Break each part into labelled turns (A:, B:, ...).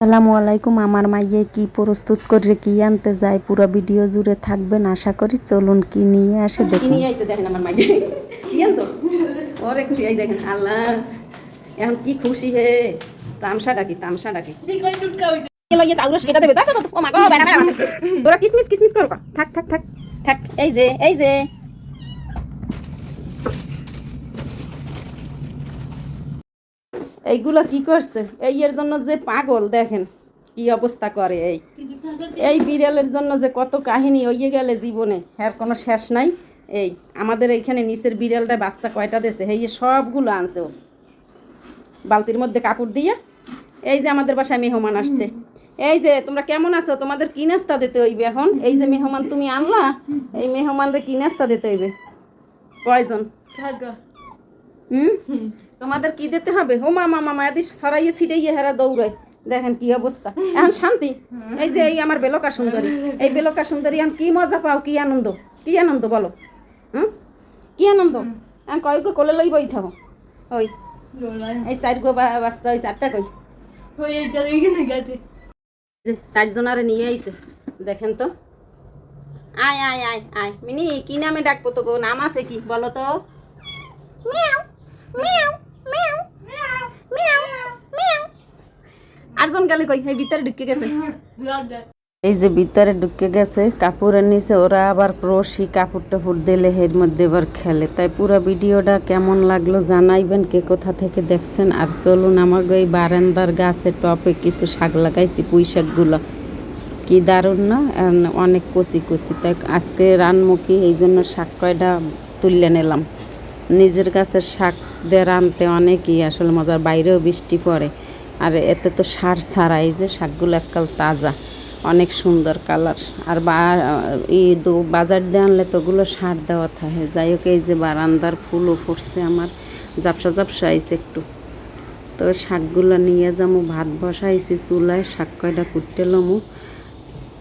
A: আসসালামু আলাইকুম আমার মাইয়ে কি প্রস্তুত করে কি আনতে যায়? পুরো ভিডিও জুড়ে থাকবেন আশা করি চলুন কি নিয়ে আসে দেখুন।
B: নিয়ে আইছে দেখেন আমার মাইকে কি আনছো? ওরে খুশি এই দেখেন আল্লাহ। এখন কি খুশি হে? তামসা ডাকি তামসা ডাকি জি কই টুটকা হই লইয়ে তাউরস এটা দেবে দেখো ও মা গো বেড়া বেড়া তোরা কিসমিস কিসমিস করো। থাক থাক থাক থাক এই যে এই যে। এইগুলো কি করছে? এই এর জন্য যে পাগল, দেখেন কি অবস্থা করে এই। এই বিড়ালের জন্য যে কত কাহিনী হইয়ে গেলে জীবনে, এর কোনো শেষ নাই। এই, আমাদের এইখানে নিচের বিড়ালটা বাচ্চা কয়টা দিয়েছে? এই সবগুলো আনছে ও। বালতির মধ্যে কাপড় দিয়ে। এই যে আমাদের বাসায় মেহমান আসছে। এই যে, তোমরা কেমন আছো? তোমাদের কি নাস্তা দিতে হইবে এখন? এই যে মেহমান, তুমি আনলা? এই মেহমানরা কি নাস্তা দিতে হইবে? কয়জন? হুম? তোমাদের কি দিতে হবে? ও মামা মামা এদি সরাইয়ে ছিটাইয়ে হেরা দৌড়ায়। দেখেন কি অবস্থা। এখন শান্তি। এই যে এই আমার বেলকা সুন্দরী। এই বেলকা সুন্দরী এখন কি মজা পাও কি আনন্দ? কি আনন্দ বলো? হুম? কি আনন্দ? এখন কয় কয় কোলে লই বই থাকো। ওই। এই চার গো বাচ্চা ওই চারটা কই? চারজনারে নিয়ে আইছে। দেখেন তো। আয় আয় আয় আয়। মিনি কি নামে ডাকবো তো গো নাম আছে কি? বলো তো। মিয়াও। মিয়াও আরজন গেলে কই ভিতরে ঢুকে গেছে।
A: এই যে ভিতরে ঢুকে গেছে ওরা আবার রশি, কাপড় টাপড় দিলে এর মধ্যে এবার খেলে। তাই পুরো ভিডিওটা কেমন লাগল জানাইবেন, কে কোথা থেকে দেখছেন? আর চলুন আমার এই বারান্দার গাছে টপে কিছু শাক লাগাইছি, পুঁই শাকগুলো। কি দারুণ না? অনেক কচি কচি। তাই আজকে রানমুখী, এই জন্য শাক কয়টা তুলে নিলাম। নিজের গাছের শাক দিয়ে রানতে অনেকই আসলে মজার, বাইরেও বৃষ্টি পড়ে। আর এতে তো সার ছাড়াই যে শাকগুলো এককাল তাজা, অনেক সুন্দর কালার। আর বা দো, বাজার দিয়ে আনলে তো ওগুলো সার দেওয়া থাকে। যাই হোক, এই যে বারান্দার ফুলও ফুটছে আমার জাপসা জাপসা আইছে একটু। তো শাকগুলো নিয়ে যাব ভাত বসাইছি চুলায়, শাক কয়টা কুটতে লমু।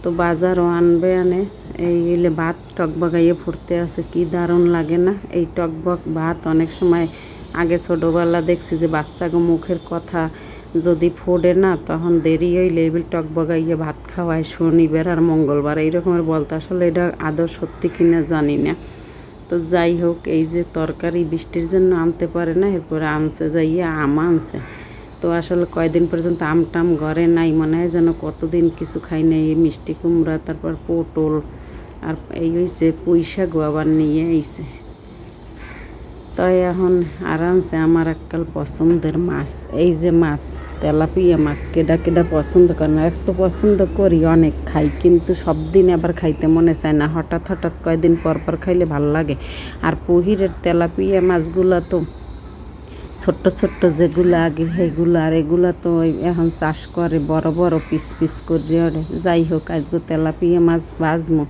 A: তো বাজারও আনবে আনে। এই এলে ভাত টকবগাইয়ে ফুটতে আছে, কি দারুণ লাগে না? এই টকবক ভাত অনেক সময় আগে ছোটোবেলা দেখছি যে বাচ্চাকে মুখের কথা যদি ফোড়ে না, তখন দেরি হইলে এবিল টকবগাইয়ে ভাত খাওয়ায় শনিবার আর মঙ্গলবার। এই রকমের বলতে। আসলে এটা আদৌ সত্যি কিনা জানি না। তো যাই হোক, এই যে তরকারি বৃষ্টির জন্য আনতে পারে না, এরপরে আনছে যাইয়ে আম আনছে। তো আসলে কয়দিন পর্যন্ত আম টাম ঘরে নাই, মনে হয় যেন কতদিন কিছু খাই নাই, এই মিষ্টি কুমড়া, তারপর পটল, আর এই হয়েছে পুঁইশাকও আবার নিয়ে আইছে। তাই এখন আরামসে আমার এককাল পছন্দের মাছ, এই যে মাছ, তেলাপিয়া মাছ, কেডা কেডা পছন্দ করে না, একটু পছন্দ করি, অনেক খাই, কিন্তু সব দিন আবার খাইতে মনে চায় না, হঠাৎ হঠাৎ কয়দিন পর পর খাইলে ভালো লাগে। আর পহিরের তেলাপিয়া মাছগুলো তো ছোট্ট ছোট্ট যেগুলো আগে সেগুলো আর এগুলো তো এখন চাষ করে, বড় বড় পিস পিস করে ওরে। যাই হোক আজকে তেলাপিয়া মাছ বাজমো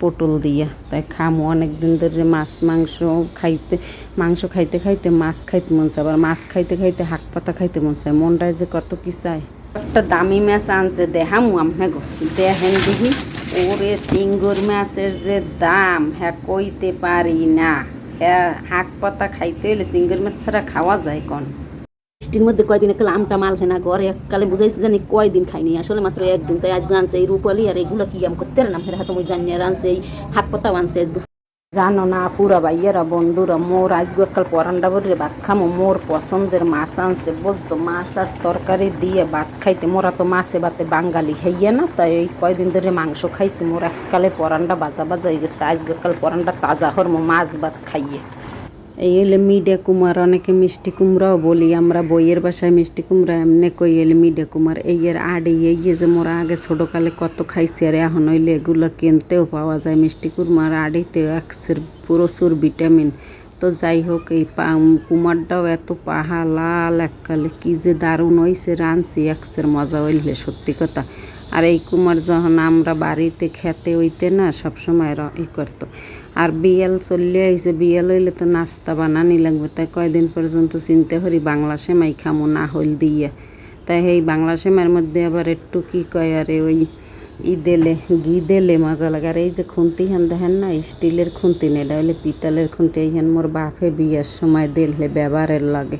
A: পটল দিয়া। তাই খামো অনেক দিন ধরে মাছ, মাংস খাইতে মাংস খাইতে খাইতে মাছ খাইতে মন চায়, আবার মাছ খাইতে খাইতে হাক পাতা খাইতে মন চায়। মনটায় যে কত কি চায়। একটা দামি মাছ আনছে দেহামু আমি গো। দেখেন দেখি, ওরে সিঙ্গুর মাছের যে দাম হ্যাঁ কইতে পারি না। হাক পাতা খাইতে হলে চিংড়ি মাছ ছাড়া খাওয়া যায় কন? বৃষ্টির মধ্যে কয়দিন একটা আমটা মাল না ঘরে, এককালে বুঝাইছি জানি কয়দিন খাইনি। আসলে মাত্র একদিন, তাই আজ আনছে এই রূপালি আর এগুলো কি আম করতে না? হাতে মই জানি আর আনছে এই হাক পাতাও আনছে জানো না, পুরা ভাইয়েরা, বন্ধুরা, মোর আজকে কাল পরান্ডা বলে ভাত খামো, মোর পছন্দের মাছ আনছে। বলতো, মাছ আর তরকারি দিয়ে ভাত খাইতে, মোরা তো মাছে ভাতে বাঙালি খাইয়ে না, তাই এই কয়দিন ধরে মাংস খাইছি, মোর এককালে পরান্ডা বাজা বাজা হয়ে গেছে আজকে কাল পরান্ডা তাজা হরমো মাছ ভাত খাইয়ে। এই এলে মিডে কুমার, অনেকে মিষ্টি কুমড়াও বলি। আমরা বইয়ের বাসায় মিষ্টি কুমড়া এমনি কই এলে মিডে কুমার। এই এর আড়ে এই যে মোরা আগে ছোটোকালে কত খাইছি আর এখন হইলে এগুলো কিনতেও পাওয়া যায়। মিষ্টি কুমার আড়িতে একসের প্রচুর ভিটামিন। তো যাই হোক, এই পা কুমারটাও এত পাহা লাল এককালে কি যে দারুণ হইছে রানছি একসের মজা হইলে সত্যি কথা। আর এই কুমার যখন আমরা বাড়িতে খেতে হইতে না সবসময় ই করতো। আর বিয়েল চললে আইছে, বিয়েল হইলে তো নাস্তা বানানি লাগবে। তাই কয়দিন পর্যন্ত চিনতে হরি বাংলা সেমাই খামো, না হইল দিয়ে। তাই এই বাংলা সেমাইয়ের মধ্যে আবার একটু কি কয়, আরে ওই ই দিলে, ঘি দিলে মজা লাগে। আর এই যে খুন্তি হেন দেখেন না, স্টিলের খুন্তি না, এটা হলে পিতলের খুন্তি। এইখান মোর বাপে বিয়ের সময় দিলে ব্যবহারের লাগে।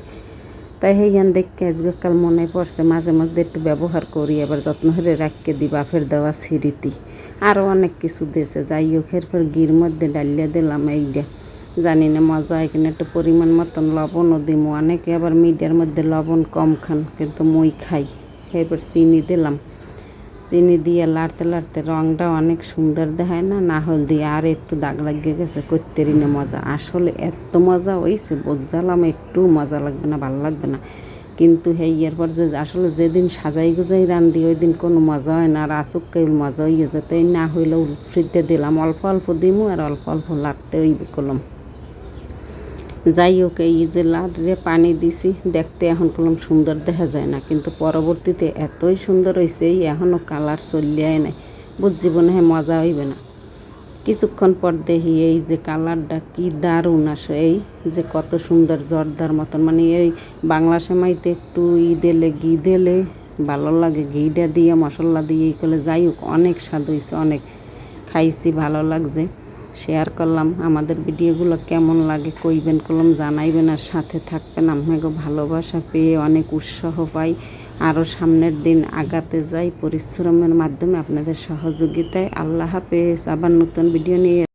A: তাই হেইয়ান দেখকে আজকে কাল মনে পড়ছে মাঝে মধ্যে একটু ব্যবহার করি এবার যত্ন করে রাখকে দি বাপের দেওয়া স্মৃতি আরও অনেক কিছু দিয়েছে, যাই হোক, এরপর গির মধ্যে ডালিয়া দিলাম এইটা জানি না মজা হয় কিনা, একটু পরিমাণ মতন লবণও দিমু। অনেকে আবার মিডিয়ার মধ্যে লবণ কম খান, কিন্তু মই খাই। এরপর চিনি দিলাম। চিনি দিয়ে লাড়তে লাড়তে রংটা অনেক সুন্দর দেখায় না? না হল দিয়ে আর একটু দাগ লাগিয়ে গেছে। করতেরই না মজা। আসলে এত মজা হয়েছে বুঝলাম একটু মজা লাগবে না, ভালো লাগবে না। কিন্তু সেই ইয়ার পর যে আসলে যেদিন সাজাই গুজাই রান্ধি ওই দিন কোনো মজা হয় না। আর আসুক কেউ মজা হয়ে যেতে না হইলেও ফ্রিতে দিলাম। অল্প অল্প দিমু আর অল্প অল্প লাড়তে ওই করলাম যাই হোক, এই যে লাডরে পানি দিছি, দেখতে এখন কলম সুন্দর দেখা যায় না, কিন্তু পরবর্তীতে এতই সুন্দর হয়েছে এই এখনও কালার চলিয়াই নাই। মনে হয় মজা হইবে না। কিছুক্ষণ পর দেখি এই যে কালারটা কি দারুণ আসে, এই যে কত সুন্দর জর্দার মতন। মানে এই বাংলা সেমাইতে একটু ই দিলে ঘি দিলে ভালো লাগে, ঘিটা দিয়ে, মশলা দিয়ে ই করলে যাই হোক, অনেক স্বাদ হয়েছে অনেক। খাইছি, ভালো লাগছে। শেয়ার করলাম, আমাদের ভিডিওগুলো কেমন লাগে কইবেন, কলম জানাইবেন আর সাথে থাকবেন। আমাকে ভালোবাসা পেয়ে অনেক উৎসাহ পাই। আরও সামনের দিন আগাতে যাই। পরিশ্রমের মাধ্যমে আপনাদের সহযোগিতায়। আল্লাহ হাফেজ। আবার নতুন ভিডিও নিয়ে